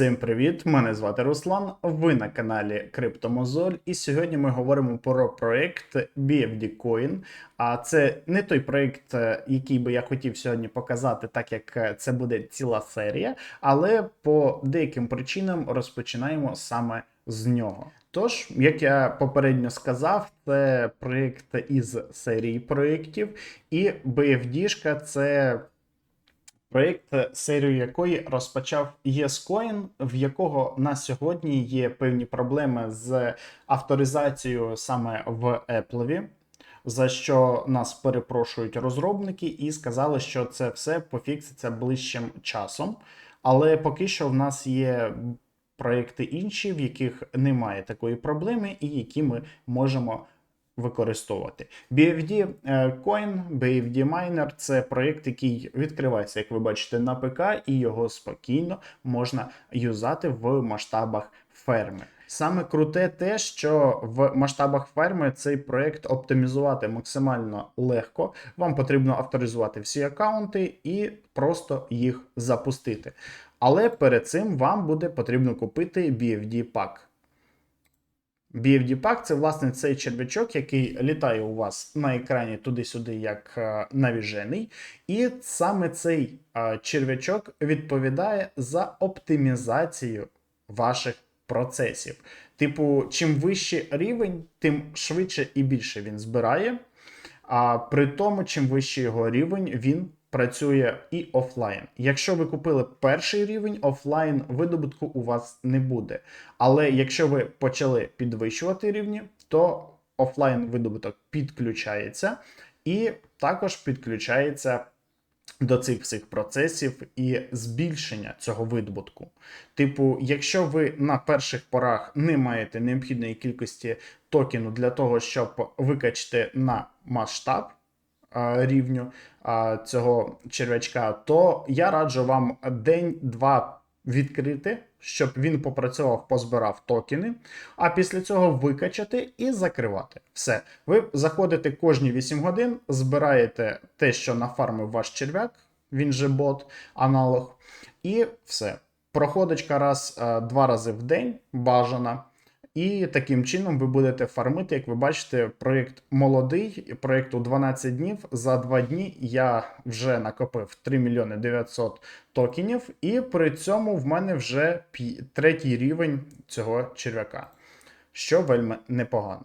Всім привіт! Мене звати Руслан. Ви на каналі Криптомозоль, і сьогодні ми говоримо про проект BFD Coin. А це не той проект, е, який би я хотів сьогодні показати, так як е, це буде ціла серія, але по деяким причинам розпочинаємо саме з нього. Тож, як я попередньо сказав, це проєкт із серії проєктів, і BFD це Проєкт, серію якої розпочав YesCoin, в якого на сьогодні є певні проблеми з авторизацією саме в Apple, за що нас перепрошують розробники і сказали, що це все пофікситься ближчим часом. Але поки що в нас є проєкти інші, в яких немає такої проблеми, і які ми можемо використовувати. BFD е, Coin, BFD Miner – це проєкт, який відкривається, як ви бачите, на ПК, і його спокійно можна юзати в масштабах ферми. Саме круте те, що в масштабах ферми цей проєкт оптимізувати максимально легко. Вам потрібно авторизувати всі аккаунти і просто їх запустити. Але перед цим вам буде потрібно купити BFD Pack. BFD Pack – це власне цей черв'ячок, який літає у вас на екрані туди-сюди, як е, навіжений. І саме цей е, черв'ячок відповідає за оптимізацію ваших процесів. Типу, чим вищий рівень, тим швидше і більше він збирає. А при тому, чим вищий його рівень, він працює і офлайн. Якщо ви купили перший рівень, офлайн видобутку у вас не буде. Але якщо ви почали підвищувати рівні, то офлайн видобуток підключається і також підключається. До цих всіх процесів і збільшення цього видобутку. Типу, якщо ви на перших порах не маєте необхідної кількості токену для того, щоб викачати на масштаб, рівню цього черв'ячка, то я раджу вам день-два відкрити, щоб він попрацював, позбирав токени, а після цього викачати і закривати. Все. Ви заходите кожні 8 годин, збираєте те, що нафармив ваш черв'як, він же бот, аналог, і все. Проходочка раз, два рази в день бажана. І таким чином ви будете фармити, як ви бачите, проєкт молодий, проєкту 12 днів. За 2 дні я вже накопив 3 мільйони 900 токенів, і при цьому в мене вже третій рівень цього черв'яка, що вельми непогано.